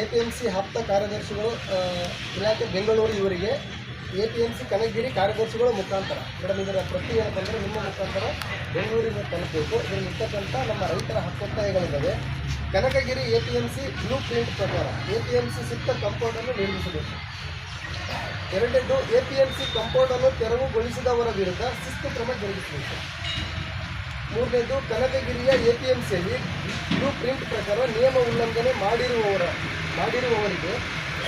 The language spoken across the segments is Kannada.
ಎ ಪಿ ಎಂ ಸಿ ಹಪ್ತ ಕಾರ್ಯದರ್ಶಿಗಳು ಇಲಾಖೆ ಬೆಂಗಳೂರು ಇವರಿಗೆ A P M C Kanakagiri ಕಾರ್ಯದರ್ಶಿಗಳ ಮುಖಾಂತರ. ಮೇಡಮ್, ಇದರ ಪ್ರತಿ ಏನಂತಂದರೆ ನಿಮ್ಮ ಮುಖಾಂತರ ಬೆಂಗಳೂರಿಗೆ ತಲುಪಬೇಕು. ಇದರಲ್ಲಿರ್ತಕ್ಕಂಥ ನಮ್ಮ ರೈತರ ಹಕ್ಕೊತ್ತಾಯಗಳಿದ್ದಾವೆ. Kanakagiri A P M C blueprint ಪ್ರಕಾರ ಎ ಪಿ ಎಂ ಸಿ ಸಿಕ್ತ ಕಂಪೌಂಡನ್ನು ನಿರ್ಮಿಸಬೇಕು. ಎರಡನೇದು ಎ ಪಿ ಎಂ ಸಿ ಕಂಪೌಂಡನ್ನು ತೆರವುಗೊಳಿಸಿದವರ ವಿರುದ್ಧ ಶಿಸ್ತು ಕ್ರಮ ಜರುಗಿಸಬೇಕು. ಮೂರನೇದು ಕನಕಗಿರಿಯ ಎ ಪಿ ಎಂ ಸಿಯಲ್ಲಿ ಬ್ಲೂ ಪ್ರಿಂಟ್ ಪ್ರಕಾರ ನಿಯಮ ಉಲ್ಲಂಘನೆ ಮಾಡಿರುವವರ, ಮಾಡಿರುವವರಿಗೆ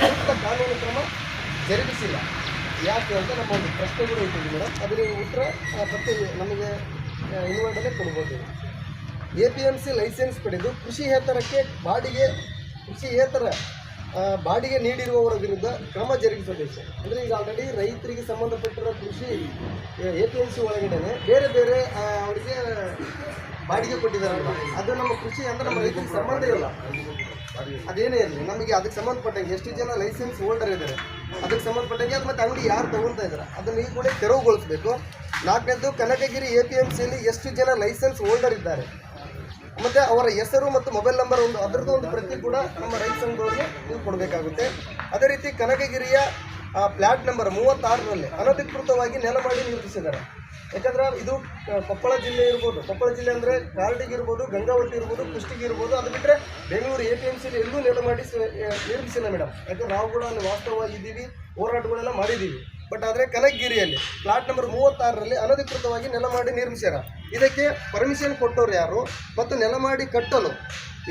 ಸೂಕ್ತ ಕಾನೂನು ಕ್ರಮ ಜರುಗಿಸಿಲ್ಲ. ಯಾಕೆ ಅಂತ ನಮ್ಮ ಒಂದು ಪ್ರಶ್ನೆಗಳು ಇಟ್ಟಿದ್ದೀವಿ ಮೇಡಮ್ ಅದರ ಉತ್ತರ ಪ್ರತಿ ನಮಗೆ ಇನ್ವರ್ಡಲ್ಲೇ ಕೊಡ್ಬೋದು. A P M C license ಪಡೆದು ಕೃಷಿಯೇತರಕ್ಕೆ ಬಾಡಿಗೆ ಕೃಷಿಯೇತರ ಬಾಡಿಗೆ ನೀಡಿರುವವರ ವಿರುದ್ಧ ಕ್ರಮ ಜರುಗಿಸಬೇಕು. ಅಂದರೆ ಈಗ ಆಲ್ರೆಡಿ ರೈತರಿಗೆ ಸಂಬಂಧಪಟ್ಟಿರೋ ಕೃಷಿ, ಎ ಪಿ ಎಂ ಸಿ ಒಳಗಡೆ ಬೇರೆ ಬೇರೆ ಅವರಿಗೆ ಬಾಡಿಗೆ ಕೊಟ್ಟಿದ್ದಾರೆ ಅದು ನಮ್ಮ ಕೃಷಿ ಅಂದರೆ ನಮ್ಮ ರೈತರಿಗೆ ಸಂಬಂಧ ಇಲ್ಲ. ಅದೇನೇ ಇರಲಿ, ನಮಗೆ ಅದಕ್ಕೆ ಸಂಬಂಧಪಟ್ಟಂಗೆ ಎಷ್ಟು ಜನ ಲೈಸೆನ್ಸ್ ಹೋಲ್ಡರ್ ಇದ್ದಾರೆ ಅದಕ್ಕೆ ಸಂಬಂಧಪಟ್ಟಂಗೆ ಅದು ಮತ್ತೆ ಅಂಗಡಿ ಯಾರು ತಗೊಳ್ತಾ ಇದ್ದಾರೆ ಅದನ್ನು ಈ ಕೂಡ ತೆರವುಗೊಳಿಸಬೇಕು. ನಾಲ್ಕನೇದು ಕನಕಗಿರಿ ಎ ಪಿ ಎಂ ಸಿಯಲ್ಲಿ ಎಷ್ಟು ಜನ ಲೈಸೆನ್ಸ್ ಹೋಲ್ಡರ್ ಇದ್ದಾರೆ ಮತ್ತೆ ಅವರ ಹೆಸರು ಮತ್ತು ಮೊಬೈಲ್ ನಂಬರ್ ಒಂದು, ಅದರದ್ದು ಒಂದು ಪ್ರತಿ ಕೂಡ ನಮ್ಮ ರೈತ ಸಂಘದವರಿಗೆ ನೀವು ಕೊಡಬೇಕಾಗುತ್ತೆ. ಅದೇ ರೀತಿ ಕನಕಗಿರಿಯ ಪ್ಲಾಟ್ ನಂಬರ್ ಮೂವತ್ತಾರರಲ್ಲಿ ಅನಧಿಕೃತವಾಗಿ ನೆಲ ಮಾಡಿ ನಿರ್ಮಿಸಿದ್ದಾರೆ ಯಾಕಂದ್ರೆ ಇದು ಕೊಪ್ಪಳ ಜಿಲ್ಲೆ ಇರ್ಬೋದು. ಕೊಪ್ಪಳ ಜಿಲ್ಲೆ ಅಂದರೆ ಕಾರ್ಡಿಗೆ ಇರ್ಬೋದು, ಗಂಗಾವತಿ ಇರ್ಬೋದು, ಕುಷ್ಟಿಗೆ ಇರ್ಬೋದು. ಅದು ಬಿಟ್ಟರೆ ಬೆಂಗಳೂರು ಎ ಪಿ ಎಂ ಸಿಲಿ ಎಲ್ಲೂ ನೆಲ ಮಾಡಿ ನಿರ್ಮಿಸಿಲ್ಲ ಮೇಡಮ್. ಯಾಕಂದ್ರೆ ನಾವು ಕೂಡ ಅಲ್ಲಿ ವಾಸ್ತವವಾಗಿ ಇದ್ದೀವಿ ಹೋರಾಟಗಳೆಲ್ಲ ಮಾಡಿದ್ದೀವಿ ಬಟ್ ಆದರೆ ಕನಕಗಿರಿಯಲ್ಲಿ ಪ್ಲಾಟ್ ನಂಬರ್ ಮೂವತ್ತಾರರಲ್ಲಿ ಅನಧಿಕೃತವಾಗಿ ನೆಲ ಮಾಡಿ ನಿರ್ಮಿಸ್ಯಾರ. ಇದಕ್ಕೆ ಪರ್ಮಿಷನ್ ಕೊಟ್ಟವ್ರು ಯಾರು? ಮತ್ತು ನೆಲ ಮಾಡಿ ಕಟ್ಟಲು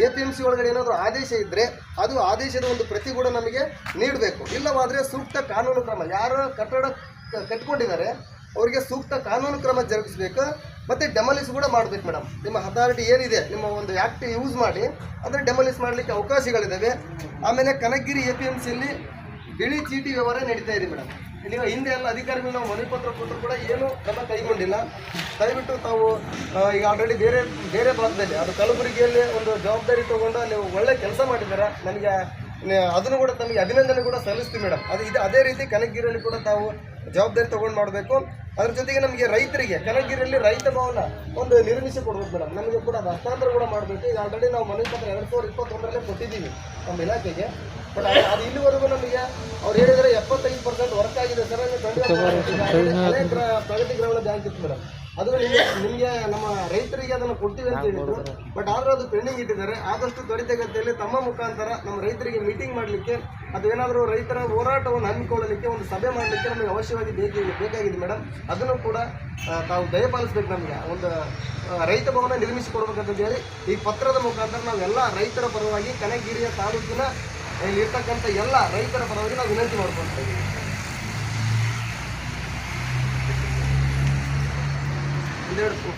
ಎ ಪಿ ಎಂ ಸಿ ಒಳಗಡೆ ಏನಾದರೂ ಆದೇಶ ಇದ್ದರೆ ಅದು ಆದೇಶದ ಒಂದು ಪ್ರತಿ ಕೂಡ ನಮಗೆ ನೀಡಬೇಕು. ಇಲ್ಲವಾದರೆ ಸೂಕ್ತ ಕಾನೂನು ಕ್ರಮ. ಯಾರು ಕಟ್ಟಡ ಕಟ್ಕೊಂಡಿದ್ದಾರೆ, ಅವರಿಗೆ ಸೂಕ್ತ ಕಾನೂನು ಕ್ರಮ ಜರುಗಿಸಬೇಕು ಮತ್ತು ಡೆಮಲಿಸ್ ಕೂಡ ಮಾಡಬೇಕು ಮೇಡಮ್ ನಿಮ್ಮ ಅಥಾರಿಟಿ ಏನಿದೆ, ನಿಮ್ಮ ಒಂದು ಆ್ಯಕ್ಟ್ ಯೂಸ್ ಮಾಡಿ ಅದನ್ನು ಡೆಮಲಿಸ್ ಮಾಡಲಿಕ್ಕೆ ಅವಕಾಶಗಳಿದ್ದಾವೆ. ಆಮೇಲೆ ಕನಕಗಿರಿ ಎ ಪಿ ಎಂ ಸಿಯಲ್ಲಿ ಬಿಳಿ ಚೀಟಿ ವ್ಯವಹಾರ ನಡೀತಾ ಇದೆ ಮೇಡಮ್ ನೀವು ಹಿಂದೆ ಎಲ್ಲ ಅಧಿಕಾರಿಗಳು ನಾವು ಮನವಿ ಪತ್ರ ಕೊಟ್ಟರು ಕೂಡ ಏನು ಕ್ರಮ ಕೈಗೊಂಡಿಲ್ಲ. ದಯವಿಟ್ಟು ತಾವು ಈಗ ಆಲ್ರೆಡಿ ಬೇರೆ ಬೇರೆ ಭಾಗದಲ್ಲಿ, ಅದು ಕಲಬುರಗಿಯಲ್ಲಿ ಒಂದು ಜವಾಬ್ದಾರಿ ತಗೊಂಡು ಅಲ್ಲಿ ಒಳ್ಳೆ ಕೆಲಸ ಮಾಡಿದ್ದಾರೆ. ನನಗೆ ಅದನ್ನು ಕೂಡ ತಮಗೆ ಅಭಿನಂದನೆ ಕೂಡ ಸಲ್ಲಿಸ್ತೀವಿ ಮೇಡಮ್. ಅದು ಇದು ಅದೇ ರೀತಿ ಕನಕಗಿರಿಯಲ್ಲಿ ಕೂಡ ತಾವು ಜವಾಬ್ದಾರಿ ತಗೊಂಡು ಮಾಡಬೇಕು. ಅದ್ರ ಜೊತೆಗೆ ನಮಗೆ ರೈತರಿಗೆ, ಕನಕಗಿರಿಯಲ್ಲಿ ರೈತ ಭವನ ಒಂದು ನಿರ್ಮಿಸಿ ಕೊಡ್ಬೇಕು ಮೇಡಮ್. ನಮಗೆ ಕೂಡ ಅದು ಹಸ್ತಾಂತರ ಕೂಡ ಮಾಡಬೇಕು. ಈಗ ಆಲ್ರೆಡಿ ನಾವು ಮನವಿ ಪತ್ರ ಎರಡು ಸಾವಿರದ ಇಪ್ಪತ್ತೊಂದರಲ್ಲೇ ಕೊಟ್ಟಿದ್ದೀವಿ ನಮ್ಮ ಇಲಾಖೆಗೆ. ಬಟ್ ಅದು ಇಲ್ಲಿವರೆಗೂ ನಮಗೆ ಅವ್ರು ಹೇಳಿದರೆ ಗ್ರ- ಪ್ರಗತಿ ಗ್ರಾಮೀಣ ಬ್ಯಾಂಕ್ ಇತ್ತು ಮೇಡಮ್. ಅದು ನಿಮಗೆ ನಮ್ಮ ರೈತರಿಗೆ ಅದನ್ನ ಕೊಡ್ತೀವಿ ಅಂತ ಹೇಳಿದ್ರು. ಬಟ್ ಆದರೂ ಅದು ಪೆಂಡಿಂಗ್ ಇಟ್ಟಿದ್ದಾರೆ. ಆದಷ್ಟು ತ್ವರಿತಗತಿಯಲ್ಲಿ ತಮ್ಮ ಮುಖಾಂತರ ನಮ್ಮ ರೈತರಿಗೆ ಮೀಟಿಂಗ್ ಮಾಡಲಿಕ್ಕೆ ಏನಾದರೂ ರೈತರ ಹೋರಾಟವನ್ನು ಹಮ್ಮಿಕೊಳ್ಳಲಿಕ್ಕೆ ಒಂದು ಸಭೆ ಮಾಡಲಿಕ್ಕೆ ನಮಗೆ ಅವಶ್ಯವಾಗಿ ಬೇಕು ಬೇಕಾಗಿದೆ ಮೇಡಮ್. ಅದನ್ನು ಕೂಡ ತಾವು ದಯಪಾಲಿಸ್ಬೇಕು ನಮಗೆ. ಒಂದು ರೈತ ಭವನ ನಿರ್ಮಿಸಿ ಕೊಡ್ಬೇಕಂತ ಹೇಳಿ ಈ ಪತ್ರದ ಮುಖಾಂತರ ನಾವೆಲ್ಲ ರೈತರ ಪರವಾಗಿ ಕನಗಿರಿಯ ತಾಲೂಕಿನ ಇಲ್ಲಿ ಇರ್ತಕ್ಕಂಥ ಎಲ್ಲ ರೈತರ ಪರವಾಗಿ ನಾವು ವಿನಂತಿ ಮಾಡ್ಕೊಳ್ತಾ ಇದ್ದೀವಿ.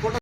ఫోటో